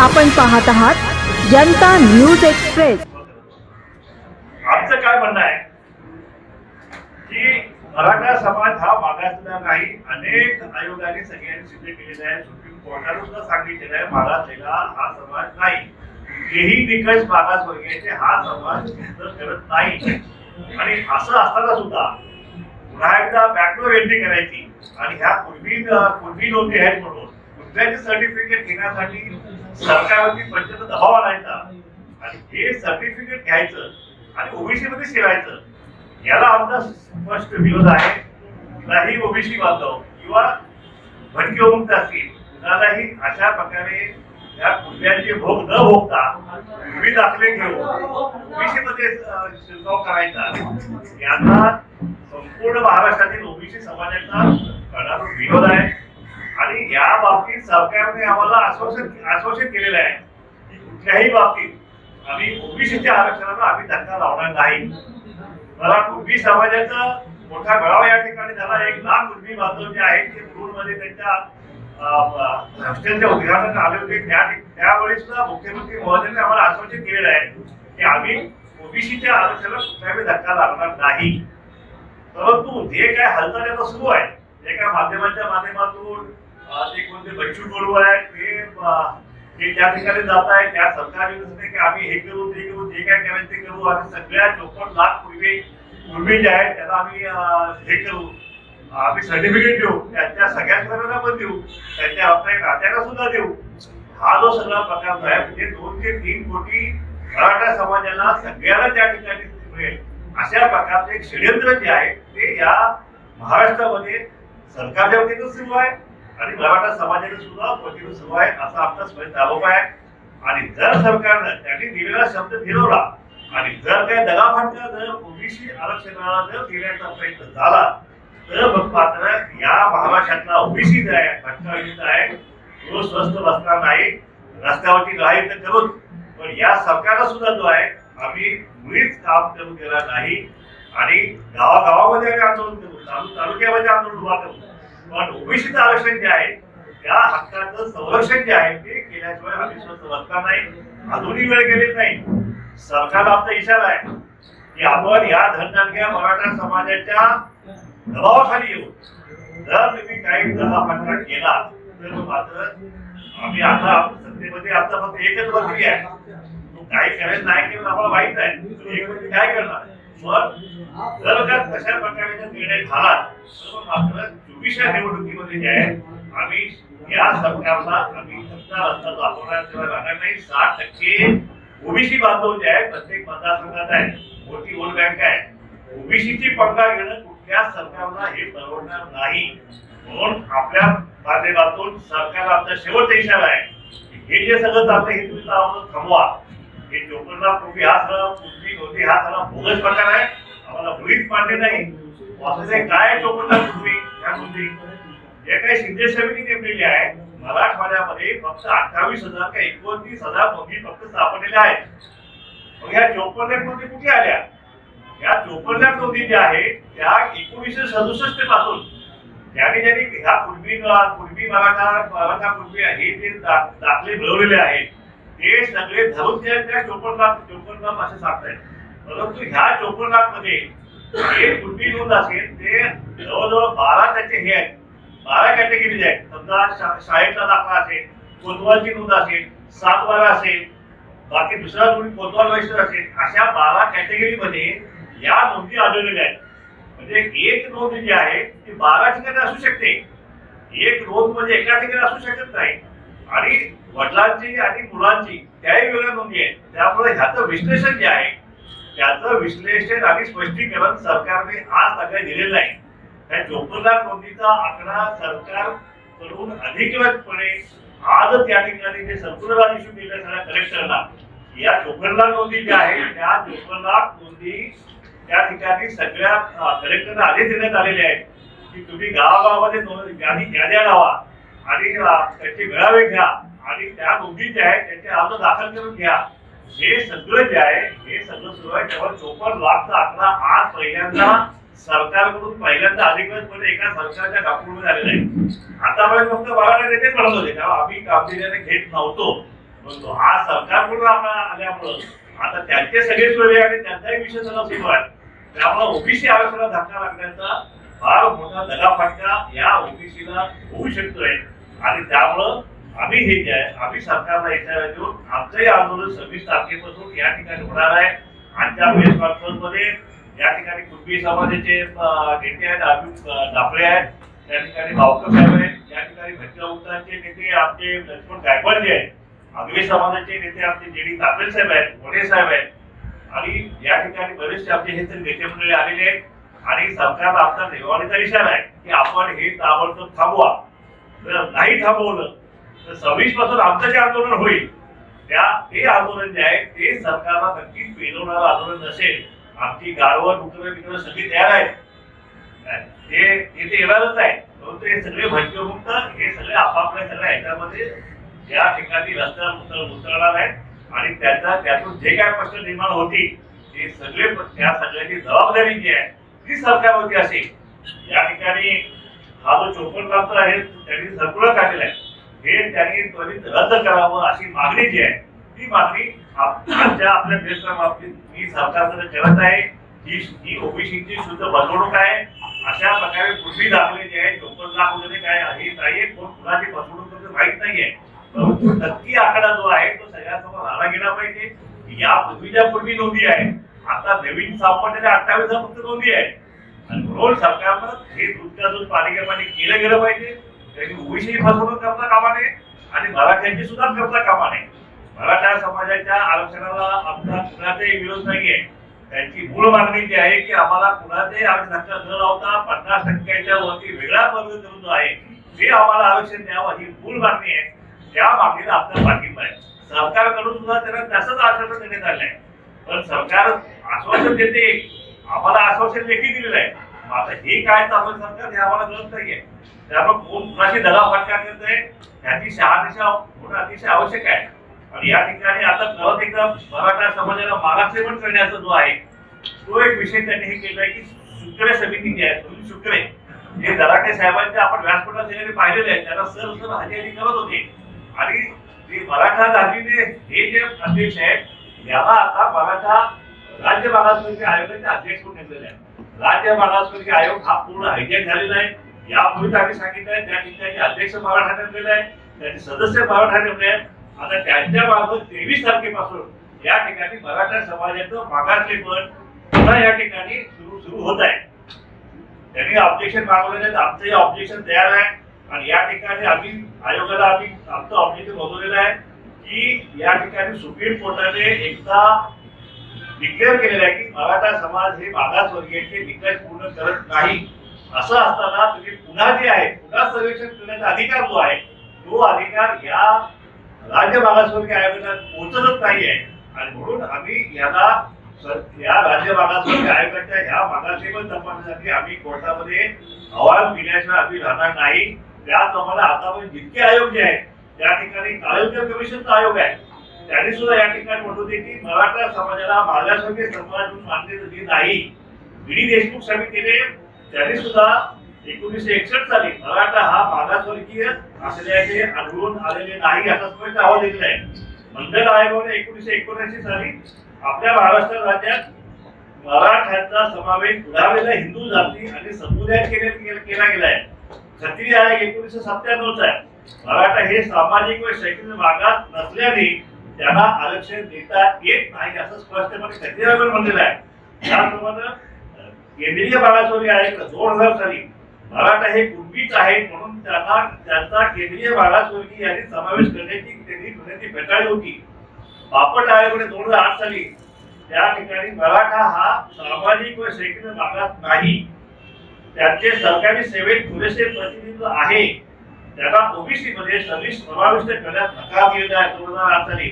आपण पाहत आहात जनता न्यूज एक्सप्रेस. आमचं काय म्हणणं आहे? की मराठा समाज हा मागासलेला नाही. अनेक आयोगाने सगळ्यांनी सिद्ध केलेलं आहे. सुप्रीम कोर्टाने सुद्धा सांगितलेलं आहे मागासलेला हा समाज नाही. हेही निकष मागास वर्गीयाचे हा समाज करत नाही. आणि असं असताना सुद्धा पुन्हा एकदा बॅकवर एंट्री करायची. आणि ह्या पूर्वी पूर्वी नोंदी आहेत म्हणून कुठल्याचे सर्टिफिकेट घेण्यासाठी सरकारवरती प्रचंड दबाव आणायचा आणि हे सर्टिफिकेट घ्यायचं आणि ओबीसी मध्ये ठेवायचं याला आमचा स्पष्ट विरोध आहे. कुठलाही ओबीसी बांधव किंवा भटके होऊन असतील कुणालाही अशा प्रकारे या कुठल्याचे भोग न भोगता विविध दाखले घेऊन ओबीसी मध्ये शिरकाव करायचा. यांना संपूर्ण महाराष्ट्रातील ओबीसी समाजाचा विरोध आहे. आणि या बाबतीत सरकारने आम्हाला आश्वासन आश्वासित केलेलं आहे की कुठल्याही बाबतीत आम्ही ओबीसीच्या आरक्षणाला आम्ही धक्का लावणार नाही. मला कुणबी समाजाचा मोठा मेळावा या ठिकाणी झाला. एक लाख कुणबी बांधव जे आहेत ते मुरुडमध्ये त्यांच्या हॉस्टेलच्या उद्घाटन आले होते. त्या त्यावेळी सुद्धा मुख्यमंत्री महोदयांनी आम्हाला आश्वासित केलेलं आहे की आम्ही ओबीसीच्या आरक्षणाला कुठल्याही धक्का लागणार नाही. परंतु जे काय हालचाल आता सुरू आहे जे काय माध्यमांच्या माध्यमातून ते कोणते बच्चू कडू आहेत ते त्या ठिकाणी जात आहे त्या सरकारने की आम्ही हे करू ते करू जे काय करायचं ते करू. आणि सगळ्या चोपन्न लाख पूर्वी पूर्वी जे आहेत त्याला आम्ही हे करू. आम्ही सर्टिफिकेट देऊ. त्यांच्या सगळ्या सगळ्यांना पण देऊ. त्यांच्या आपल्या नात्याला सुद्धा देऊ. हा जो सगळा प्रकार आहे म्हणजे दोन ते तीन कोटी मराठा समाजाला सगळ्याला त्या ठिकाणी मिळेल. अशा प्रकारचे षडयंत्र जे आहे ते या महाराष्ट्रामध्ये सरकारच्या वतीनं सुरू आहे. आणि मराठा समाजाने सुद्धा प्रतिरोध सुरू आहे असा आमचा स्वयं आरोप आहे. आणि जर सरकारनं त्यांनी दिलेला शब्द फिरवला आणि जर काही दगाफटका जर ओबीसी आरक्षणाला जर देण्याचा प्रयत्न झाला तर मग मात्र या महाराष्ट्रातला ओबीसी जो आहे भटका आहे तो स्वस्त बसणार नाही. रस्त्यावरती लढाई तर करून पण या सरकारला सुद्धा जो आहे आम्ही मुळीच काम करू देणार नाही. आणि गावागावामध्ये आम्ही आंदोलन करू तालुक्यामध्ये आंदोलन उभा करू. ओबीसीचं आरक्षण जे आहे त्या हक्काचं संरक्षण जे आहे ते केल्याशिवाय हा विश्वास बसणार नाही. अजूनही वेळ गेलेली नाही. सरकारला आमचा इशारा आहे की आपण या धनदानग्या मराठा समाजाच्या दबावाखाली येऊ. जर तुम्ही काही दबाफटका केला तर मात्र आम्ही आता सत्तेमध्ये आता फक्त एकच मंत्री आहे. तो काही करायचं नाही केलं आम्हाला माहीत आहे एक काय करणार? मग जर का तशा प्रकारचा निर्णय झाला तर मात्र चोवीसच्या निवडणुकीमध्ये. जे आहे आम्ही या सरकारला आम्ही सत्ता रस्ता दाखवणार तेव्हा राहणार नाही. साठ टक्के ओबीसी बांधव जे आहे प्रत्येक मतदारसंघात आहे मोठी वोट बँक आहे. ओबीसीची पंगा घेणं कुठल्या सरकारला हे परवडणार नाही. म्हणून आपल्या माध्यमातून सरकारला आमचा शेवटचा इशारा आहे. हे जे सगळं चालतं हे तुम्ही थांबवा. हे जोपर्यंत पूर्वी हा सगळा पूर्वी नव्हती हा सगळा बोगस प्रकार आहे आम्हाला मुळीच मान्य नाही. वास्तविक काय आहे तुम्ही पूर्वी ह्या नोंदी जे काही शिंदे नेमलेले आहे? मराठवाड्यामध्ये फक्त अठ्ठावीस हजार का एकोणतीस हजार नोंदी फक्त स्थापनेल्या आहेत. मग ह्या चोपन्न लाख नोंदी कुठे आल्या? या चोपन्न लाख नोंदी ज्या आहेत त्या एकोणीसशे सदुसष्टपासून. ज्यांनी ज्यांनी ह्या पूर्वी पूर्वी मराठा मराठा पूर्वी हे जे दाखले मिळवलेले आहेत ते सगळे धरून त्या त्या चोपन्न लाख चोपन्न लाख असे सांगतायत परंतु ह्या चोपन्न लाखमध्ये जे पूर्वी नोंद असेल ते जवळजवळ बारा त्याचे हे आहेत. बारा कॅटेगरीज आहेत. समजा शा- शाळेतला दाखला असेल कोतवालची नोंद असेल सात बारा असेल बाकी दुसरा कोणी कोतवाल वैश्य असेल अशा बारा कॅटेगरीमध्ये या नोंदी आढळलेल्या आहेत. म्हणजे एक नोंद जी आहे ती बारा ठिकाणी असू शकते. एक नोंद म्हणजे एका ठिकाणी असू शकत नाही. आणि वडिलांची आणि मुलांची त्याही वेगळ्या नोंदी आहेत. त्यामुळे ह्याचं विश्लेषण जे आहे त्याचं विश्लेषण आणि स्पष्टीकरण सरकारने आज सगळं दिलेलं नाही त्या चोपन्न नोंदीचा आकडा सरकारकडून अधिकृतपणे आज त्या ठिकाणी जे संपूर्ण इश्यू दिले सगळ्या कलेक्टरला या चोपन्न नोंदी ज्या आहेत त्या चोपन्न नोंदी त्या ठिकाणी सगळ्या कलेक्टरला आधी देण्यात आलेले आहेत की तुम्ही गावागावामध्ये नोंदी यादी याद्या लावा आणि त्याचे मेळावे घ्या आणि त्या नोंदी ज्या आहेत त्याचे अर्ज दाखल करून घ्या. हे सगळं जे आहे हे सगळं सुरू आहे तेव्हा चोपन्न लाखचा आकडा आज पहिल्यांदा सरकारकडून पहिल्यांदा अधिकृतपणे म्हणजे एका सरकारच्या डॉक्युमेंट आलेला आहे. आतापर्यंत फक्त मराठा नेतेच म्हणत होते तेव्हा आम्ही कामगिरीने घेत नव्हतो. परंतु हा सरकारकडून आपला आल्यामुळं आता त्यांचे सगळे सोयरे आणि त्यांचाही विषय सगळा सुरू आहे. त्यामुळे ओबीसी आरक्षणाला धक्का लागण्याचा फार मोठा दगाफटका या ओबीसीला होऊ शकतोय. आणि त्यामुळं आम्ही हे जे आहे आम्ही सरकारला इशारा देऊन आमचंही आंदोलन सव्वीस तारखेपासून या ठिकाणी होणार आहे. आजच्या प्रेस कॉन्फरन्समध्ये या ठिकाणी कुणबी समाजाचे नेते आहेत अं, डाफळे आहेत. त्या ठिकाणी भावकर साहेब आहेत. या ठिकाणी भटक्या उद्दानचे नेते आमचे लक्ष्मण गायकवाड जे आहेत. आगरी समाजाचे नेते आमचे जे डी कापरे साहेब आहेत मोठे साहेब आहेत. आणि या ठिकाणी बरेचसे आमचे हे तरी नेते मंडळी आलेले आहेत. आणि सरकारला आमचा नेवाणीचा इशारा आहे की आपण हे ताबडतोब थांबवा. जर नाही थांबवलं तर सव्वीसपासून आमचं जे आंदोलन होईल त्या ते आंदोलन जे आहे ते सरकारला नक्कीच पेलवणारं आंदोलन नसेल. आमची गाडवं डुकरं बिकरं सगळी तयार आहेत. हे ते येणारच आहे. परंतु हे सगळे भटकेमुक्त हे सगळे आपापल्या सगळ्या ह्याच्यामध्ये या ठिकाणी रस्त्यावर उतर उतरणार आहेत आणि त्याचा त्यातून जे काय प्रश्न निर्माण होतील ते सगळे त्या सगळ्याची जबाबदारी जी आहे ती सरकारवरती असेल. या ठिकाणी हा जो चोपन्न प्रांत आहे त्यांनी सर्क्युलर काढलेला आहे. हे त्यांनी त्वरित रद्द करावं अशी मागणी जी आहे ती मागणी आप- आजच्या आपल्या देशाच्या बाबतीत मी सरकारकडे करत आहे. ही ही ओबीसीची शुद्ध फसवणूक आहे. अशा प्रकारे पूर्वी दाखवले जे आहे चोपन्न लाख वगैरे काय हे नाहीये कोण कुणाची फसवणूक करते माहीत नाहीये. परंतु नक्की आकडा जो आहे तो सगळ्यांसमोर आला गेला पाहिजे. या पूर्वीच्या पूर्वी नोंदी आहे. आता नवीन सापडलेल्या अठ्ठावीस फक्त नोंदी आहे. आणि म्हणून सरकारनं हे दूध का दूध पाणी केलं गेलं पाहिजे. ओबीसी फसवणूक करता कामा नये आणि मराठ्यांची सुद्धा करता कामा नये. मराठा समाजाच्या आरक्षणाला आमचा कुणाचाही विरोध नाहीये. त्यांची मूळ मागणी जी आहे की आम्हाला कुणाचाही आरक्षण न लावता पन्नास टक्क्याच्या वरती वेगळा वर्ग जो आहे. ते आम्हाला आरक्षण द्यावं ही मूळ मागणी आहे. त्या मागणीला आपला पाठिंबा आहे. सरकारकडून सुद्धा त्यांना तसंच आश्वासन देण्यात आलं आहे पण सरकार आश्वासन देते. आम्हाला आश्वासन देखील दिलेलं आहे. आता हे काय चालू सरकार हे आम्हाला कळत नाहीये. त्यामुळे कोण कुणाची दगाफटका करत आहे त्याची शहानिशा होणं अतिशय आवश्यक आहे. आणि या ठिकाणी आता परत एकदा मराठा समाजाला मागासलेपण करण्याचा जो आहे तो एक विषय त्यांनी हे केलाय की शुक्रे समिती जी आहे सुनील शुक्रे हे दराटे साहेबांच्या आपण व्यासपीठात गेलेले पाहिलेले आहेत त्यांना सर सर हजेरी करत होते. आणि ते मराठा दाजीने हे जे अध्यक्ष आहेत याला आता मराठा राज्य मागासवर्गीय आयोगाचे अध्यक्ष म्हणून घेतलेले आहेत. राज्य मागासवर्गीय आयोग हा पूर्ण हायजॅक झालेला आहे. यापूर्वीच आम्ही सांगितलं त्या ठिकाणी अध्यक्ष मराठा नेमलेला आहे त्याचे सदस्य बाबा ठाण्यात आहेत. आता त्यांच्या बाबत तेवीस तारखेपासून या ठिकाणी मराठा समाजाचं मागासलेपण पुन्हा या ठिकाणी सुरू सुरू होत आहे. त्यांनी ऑब्जेक्शन मागवलेले आहेत आमचंही ऑब्जेक्शन तयार आहे. आणि या ठिकाणी आम्ही आयोगाला आम्ही आमचं ऑब्जेक्शन नोंदवलेलं आहे की या ठिकाणी सुप्रीम कोर्टाने एकदा डिक्लेअर केलेलं आहे की मराठा समाज हे मागासवर्गीयांचे निकष पूर्ण करत नाही. असं असताना तुम्ही पुन्हा जे आहे पुन्हा सर्वेक्षण करण्याचा अधिकार जो आहे तो अधिकार या राज्य मागासवर्गीय आयोगाला पोहोचतच आहे. आणि म्हणून आम्ही याला या राज्य मागासवर्गीय आयोगाच्या ह्या मागासलेपण तपासण्यासाठी आम्ही कोर्टामध्ये अहवाल दिल्याशिवाय आम्ही राहणार नाही. त्याचप्रमाणे आतापर्यंत जितके आयोग जे आहेत त्या ठिकाणी आयोग्य कमिशनचा आयोग आहे. त्यांनी सुद्धा या ठिकाणी म्हणत होते की मराठा समाजाला मागासवर्गीय समाज म्हणून मान्यता दिली नाही. डी देशमुख समितीने त्यांनी सुद्धा एकोणीसशे एकसष्ट साली मराठा हा मागासवर्गीय असल्याचे आढळून आलेले नाही असा स्पष्ट अहवाल दिलेला आहे. मंडल आयोगाने एकोणीसशे एकोणऐंशी साली आपल्या महाराष्ट्र राज्यात मराठ्यांचा समावेश बुडालेल्या हिंदू जाती आणि समुदायात केला केला गेला आहे क्षत्रिय आयोग एकोणीसशे सत्त्याण्णवचा आहे. मराठा हे सामाजिक व शैक्षणिक मागास नसल्याने त्यांना आरक्षण देता येत नाही असं स्पष्टपणे क्षत्रिय आयोगाने म्हणलेलं आहे. त्याचप्रमाणे केंद्रीय केंद्रीय मागासवर्गीय आहे दोन हजार साली. मराठा हे कुणबीच आहेत म्हणून त्यांना त्यांचा केंद्रीय मागासवर्गीय यांनी समावेश करण्याची त्यांनी विनंती फेटाळली होती. बापट आयोगाने दोन हजार आठ साली त्या ठिकाणी मराठा हा सामाजिक व शैक्षणिक भागात नाही. त्यांचे सरकारी सेवेत पुरेसे प्रतिनिधित्व आहे. त्यांना ओबीसी मध्ये सर्व्हिस समाविष्ट करण्यात नकार दिलेला आहे. दोन हजार आठ साली.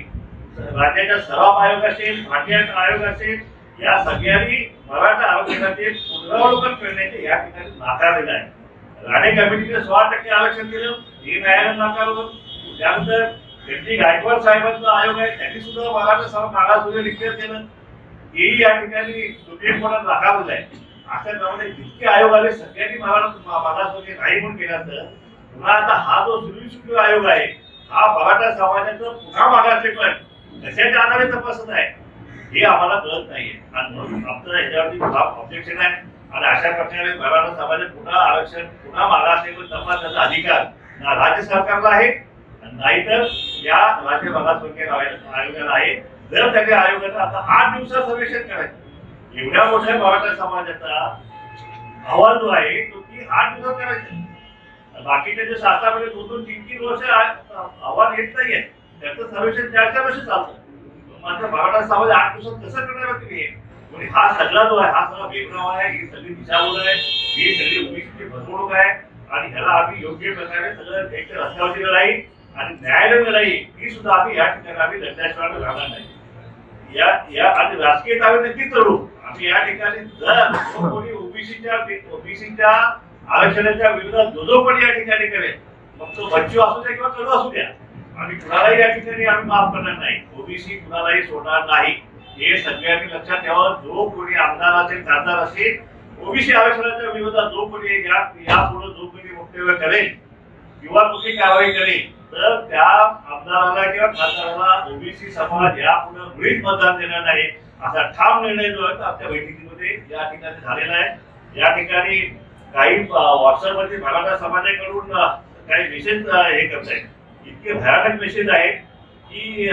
राज्याच्या सराव आयोग असेल भाटिया आयोग असेल या सगळ्यांनी मराठा आरक्षणाचे पुनरावलोकन करण्याचे या ठिकाणी नाकारलेलं आहे. राणे कमिटीने सोळा टक्के आरक्षण दिलं हे न्यायालयानं नाकारलं. त्यानंतर त्यांची गायकवाड साहेबांचा आयोग आहे त्यांनी सुद्धा मराठा सभा मागासवर्गीय डिक्लेअर केलं. हेही या ठिकाणी सुप्रीम कोर्टात नाकारलेलं आहे. अशा प्रमाणे जितके आयोग आले सगळ्यांनी मराठा मागासवर्गीय नाही म्हणून केल्यानंतर पुन्हा आता हा जो सुनील आयोग आहे हा मराठा समाजाचं पुन्हा मागासले पण कशाच्या आधारे तपासत आहे? हे आम्हाला कळत नाहीये. आणि म्हणून आमचं ह्याच्यावरती ऑब्जेक्शन आहे. आणि अशा प्रकारे मराठा समाजात पुन्हा आरक्षण पुन्हा मागासले पण तपासण्याचा अधिकार ना राज्य सरकारला आहे. नाहीतर या राज्य मागासवर्गीय आयोगाला आहे. जर त्या आयोगानं आता आठ दिवसात सर्वेक्षण करायचं. एवढ्या मोठ्या मराठा समाजाचा अहवाल जो आहे तो की आठ दिवसात करायचा. बाकीचे जे शासनामध्ये दोन दोन तीन तीन वर्ष अहवाल येत नाहीये त्याचं सर्वेक्षण चार चार वर्ष चालतं. माझ्या मराठा समाज आठ दिवसात कसं करणार तुम्ही? म्हणजे हा सगळा जो आहे हा सगळा भेदभाव आहे ही सगळी दिशाभूल आहे ही सगळी ओबीसीची फसवणूक आहे आणि ह्याला आम्ही योग्य प्रकारे सगळं एक रस्त्यावरची लढाई आणि न्यायालयीन लढाई ही सुद्धा आम्ही या ठिकाणी आम्ही लढल्याशिवाय राहणार नाही. या या आणि राजकीय दावे नक्कीच लढू आम्ही या ठिकाणी जर कोणी ओबीसीच्या ओबीसीच्या आरक्षणाच्या विरोधात जो जो कोणी या ठिकाणी करेल मग तो बच्चू असू द्या किंवा कडू असू द्या. आणि कुणालाही या ठिकाणी आम्ही माफ करणार नाही. ओबीसी कुणालाही सोडणार नाही. हे सगळ्यांनी लक्षात ठेवा. जो कोणी आमदार असेल खासदार असेल ओबीसी आरक्षणाच्या विरोधात जो कोणी या यापुढे जो कोणी वक्तव्य करेल किंवा कुठली कारवाई करेल तर त्या आमदाराला किंवा खासदाराला ओबीसी समाज यापुढे मुळीच मतदान देणार नाही असा ठाम निर्णय जो आहे तो आपल्या बैठकीमध्ये या ठिकाणी झालेला आहे. या ठिकाणी काही व्हॉट्सअपवरती मराठा समाजाकडून काही विशेष हे करत आहेत इतके भयानक मेसेज आहेत की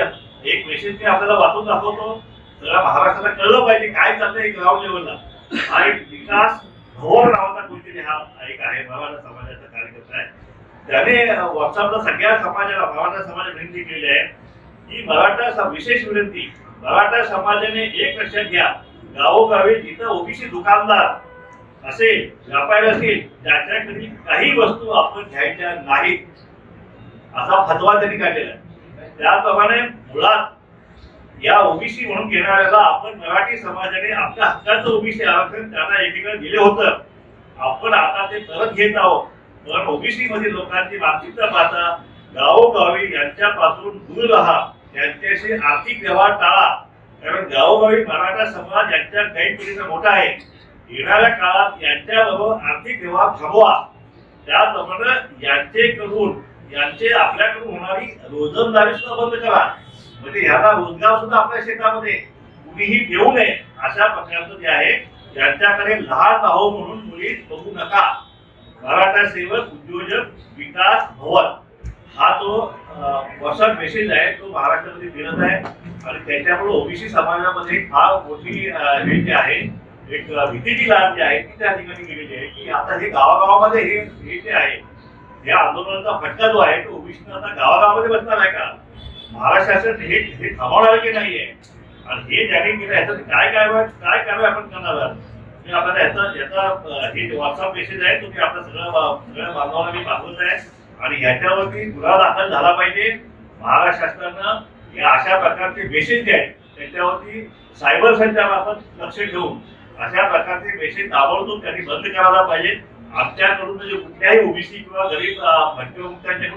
एक मेसेज मी आपल्याला वाचून दाखवतो. सगळ्या महाराष्ट्राला कळलं पाहिजे काय चाललंय ग्राउंड लेवलला आणि विकास भवर नावाचा गोष्टीने हा एक आहे भावाना समाजाचा कार्यकर्ता आहे. त्याने व्हॉट्सअपला सगळ्या समाजाला भावाना समाज विनंती केली आहे की मराठा विशेष विनंती मराठा समाजाने एक लक्षात घ्या गावोगावी जिथं ओबीसी दुकानदार असेल व्यापारी असेल त्याच्याकडील काही वस्तू आपण घ्यायच्या नाहीत. असा फतवा त्यांनी काढलेला त्याप्रमाणे मुळात या ओबीसी म्हणून घेणाऱ्याला आपण मराठी समाजाने आपल्या हक्काचं ओबीसी आरक्षण त्यांना एकीकडे दिले होतं. आपण आता ते परत घेत आहोत. पण ओबीसी मधील लोकांची बाबतीत पाहता गावोगावी यांच्यापासून दूर राहा यांच्याशी आर्थिक व्यवहार टाळा. कारण गावोगावी मराठा समाज यांच्या गैरपरीचा मोठा आहे. येणाऱ्या काळात यांच्याबरोबर आर्थिक व्यवहार थांबवा. त्याप्रमाणे यांचे करून यांचे आपल्याकडून होणारी रोजंदारी सुद्धा बंद करा. म्हणजे ह्याला रोजगार सुद्धा आपल्या शेतामध्ये कुणीही देऊ नये अशा प्रकारचं जे आहे यांच्याकडे लहान भाऊ म्हणून मुली बघू नका. मराठा सेवक उद्योजक विकास भवन. हा तो व्हॉट्सअप मेसेज आहे तो महाराष्ट्रामध्ये फिरत आहे. आणि त्याच्यामुळे ओबीसी समाजामध्ये फार मोठी हे जे आहे एक भीतीची लाट जी आहे ती त्या ठिकाणी गेलेली आहे. की आता हे गावागावामध्ये हे हे जे आहे या आंदोलनाचा फटका जो आहे तो ओबीसी आता गावागावामध्ये बसणार आहे का? महाराष्ट्र शासन हे हे थांबवणार की नाहीये? आणि हे ज्यांनी केलं याचं काय काय काय कारवाई आपण करणार आहात? मी आपल्याला याचा याचा हे व्हॉट्सअप मेसेज आहे तुम्ही आपल्या सगळ्या सगळ्या बांधवांना मी पाठवत आहे. आणि याच्यावरती गुन्हा दाखल झाला पाहिजे. महाराष्ट्र शासनानं या अशा प्रकारचे मेसेज जे आहेत त्याच्यावरती सायबर सेलच्यामार्फत लक्ष ठेवून अशा प्रकारचे मेसेज ताबडतोब त्यांनी बंद करायला पाहिजे आमच्याकडून म्हणजे कुठल्याही ओबीसी किंवा गरीब अं,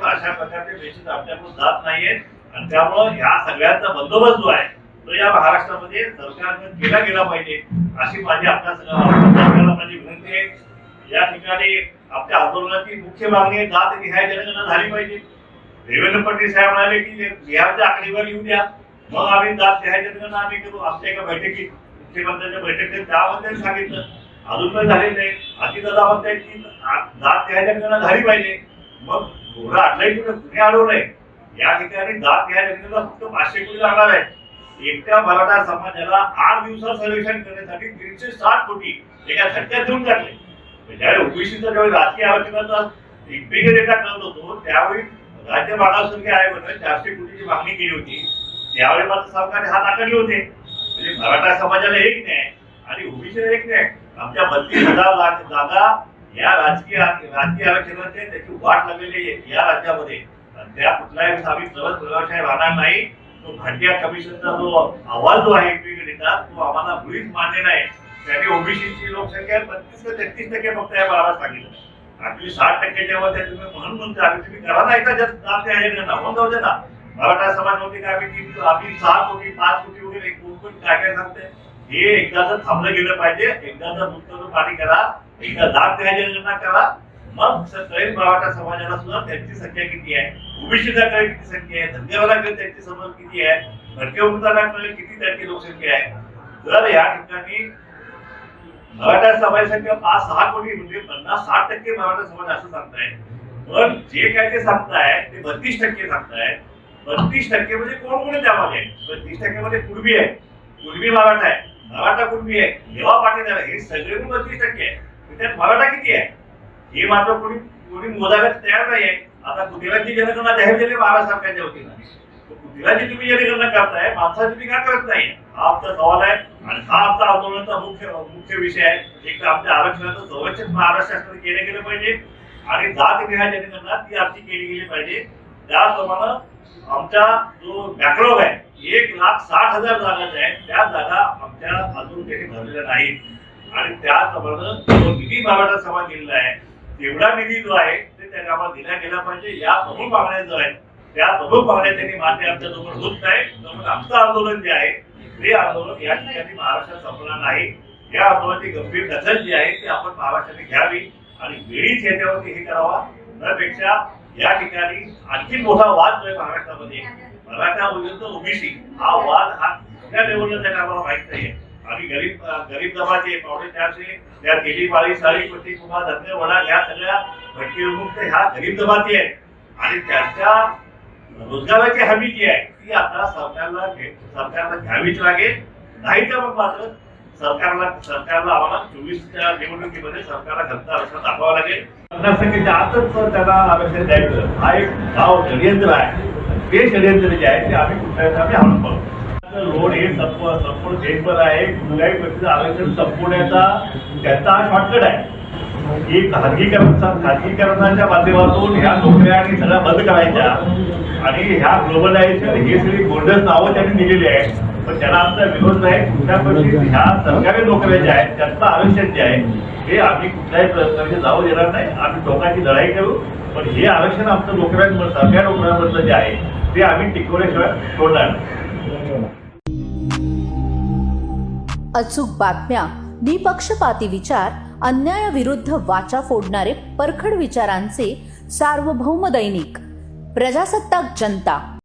अशा प्रकारचे मेसेज आमच्याकडून जात नाहीये आणि त्यामुळं ह्या सगळ्यांचा बंदोबस्त जो आहे तो या महाराष्ट्रामध्ये सरकारने केला गेला पाहिजे अशी माझी आपल्या सगळ्या सरकारला माझी विनंती आहे. या ठिकाणी आपल्या आंदोलनाची मुख्य मागणी जात निहाय जनगणना झाली पाहिजे. देवेंद्र फडणवीस साहेब म्हणाले की बिहारच्या आकडेवारी येऊ द्या. मग आम्ही जात निहाय जनगणना आम्ही करू आमच्या एका बैठकीत मुख्यमंत्र्यांच्या बैठकीत त्यामध्ये सांगितलं. अजून पण झालेली नाही. अतिदादा म्हणतायत की जात निहाय जनगणना झाली पाहिजे. मग घोडा आडलाही कुठे? कुणी अडवलंय? या ठिकाणी जात निहाय जनगणना फक्त पाचशे कोटी लागणार आहे एकट्या मराठा समाजाला आठ दिवसात सर्वेक्षण करण्यासाठी तीनशे साठ कोटी एका झटक्यात देऊन टाकले. ज्यावेळी ओबीसीचा ज्यावेळी राजकीय आरक्षणाचा इम्पिरियल डेटा करत होतो त्यावेळी राज्य मागासवर्गीय आयोगानं चारशे कोटीची मागणी केली होती. त्यावेळी मात्र सरकारने हात आकडले होते. म्हणजे मराठा समाजाला एक न्याय आणि ओबीसीला एक न्याय. आमच्या बत्तीस हजार लाख जागा या राजकीय राजकीय आरक्षणाचे त्याची वाट लागलेली आहे या राज्यामध्ये. त्या कुठलाही आम्ही सर्वच प्रभावशाही राहणार नाही. तो भांडिया कमिशनचा जो अहवाल जो आहे इम्पिरियल तो आम्हाला मुळीच मान्य नाही. त्यांनी ओबीसीची लोकसंख्या बत्तीस ते तेहतीस टक्के फक्त या भागात सांगितलं. आपली साठ टक्क्याच्या मध्ये तुम्ही म्हणून म्हणतो आम्ही तुम्ही करा नाही एकदा जास्त जात त्या ह्याच्यानं ना होऊन जाऊ दे ना. मराठा समाज होती का आम्ही तीन आम्ही सहा कोटी पाच कोटी वगैरे कोण कोण काय काय सांगते हे थांबलं गेलं पाहिजे मुक्त पाणी करा, एकदा द्यायच्या करा. मग मराठा समाजाला सुद्धा त्यांची संख्या किती आहे? किती संख्या आहे? त्यांची समज किती आहे? भटके किती त्यांची लोकसंख्या आहे? जर या ठिकाणी मराठा समाज संख्या पाच, सहा कोटी म्हणजे पन्नास, साठ टक्के मराठा समाज असं सांगताय पण जे काय ते सांगताय ते बत्तीस टक्के सांगताय बत्तीस टक्के म्हणजे कोण त्यामध्ये? बत्तीस टक्के मध्ये कुणबी आहे. कुणबी मराठा आहे. मराठा कुणबी आहे? देवा पाटील आहे. हे सगळे बत्तीस टक्के आहे. त्यात मराठा किती आहे? हे मात्र कोणी कोणी मोजायला तयार नाही आहे. आता कुटिराची जनगणना जाहीर झाली बाळासाहेबांच्या वतीनं. कुटिराची तुम्ही जनगणना करताय माणसाची तुम्ही का करत नाही? हा आमचा सवाल आहे आणि हा आमचा आंदोलनाचा मुख्य मुख्य विषय आहे. एक तर आमच्या आरक्षणाचं संरक्षण महाराष्ट्र शासनाने केलं गेलं पाहिजे. आणि जात विहा जनगणना ती आमची केली गेली पाहिजे. त्याप्रमाणे आमचा जो बॅकलॉग आहे एक लाख साठ हजार जागा ज्या आहेत त्या जागा आमच्या अजून त्यांनी भरलेल्या नाहीत. आणि त्याप्रमाणे जो निधी मराठा समाज दिलेला आहे तेवढा निधी जो आहे ते त्या कामात दिला गेला पाहिजे. या प्रमुख मागण्या जो आहेत त्या प्रमुख मागण्या त्यांनी मान्य आमच्या होत नाही. त्यामुळे आमचं आंदोलन जे आहे ते आंदोलन या ठिकाणी महाराष्ट्रात संपणार नाही. या आंदोलनाची गंभीर दखल जी आहे ती आपण महाराष्ट्राने घ्यावी. आणि वेळीच याच्यावरती हे करावा. त्यापेक्षा या ठिकाणी आणखी मोठा वाद जो आहे महाराष्ट्रामध्ये मराठा विरुद्ध ओबीसी हा वाद हा कुठल्या लेवलला त्याला आम्हाला माहीत नाहीये. आणि गरीब गरीब जमाती पावणे चारशे त्या गेली पाळी साळी पट्टी कुमार धरणे वडा या सगळ्या भटकी ह्या गरीब जमाती आहेत आणि त्यांच्या रोजगाराची हमी जी आहे ती आता सरकारला सरकारला घ्यावीच लागेल. नाही तर मग मात्र सरकारला सरकारला आम्हाला चोवीसच्या निवडणुकीमध्ये सरकारला घटना आरक्षण दाखवावं लागेल. मतदारसंघाच्या टक्केच्या आतच त्याला आरक्षण द्यायचं. हा एक गाव षडयंत्र आहे. ते षडयंत्र जे आहे ते आम्ही कुठल्या आम्ही हाणून पाहू. रोड हे संपूर्ण देशभर आहे. कुठल्याही व्यक्तीचं आरक्षण संपवण्याचा त्याचा हा शॉर्टकट आहे. की खाजगीकरण खाजगीकरणाच्या माध्यमातून ह्या नोकऱ्या आणि सगळ्या बंद करायच्या. आणि ह्या ग्लोबलायझेशन हे सगळी गोल्डन नावं त्यांनी दिलेली आहे पण त्याला आमचा विरोध नाही कुठल्या ह्या सरकारी नोकऱ्या ज्या आहेत त्यांचं आरक्षण जे आहे हे आम्ही कुठल्याही जाऊ देणार नाही. आम्ही टोकाची लढाई करू. पण हे आरक्षण आमचं नोकऱ्यांमध्ये सरकारी नोकऱ्यांमधलं जे आहे ते आम्ही टिकवल्याशिवाय सोडणार अचूक बातम्या निपक्षपाती विचार अन्यायाविरुद्ध वाचा फोडणारे परखड विचारांचे सार्वभौम दैनिक प्रजासत्ताक जनता.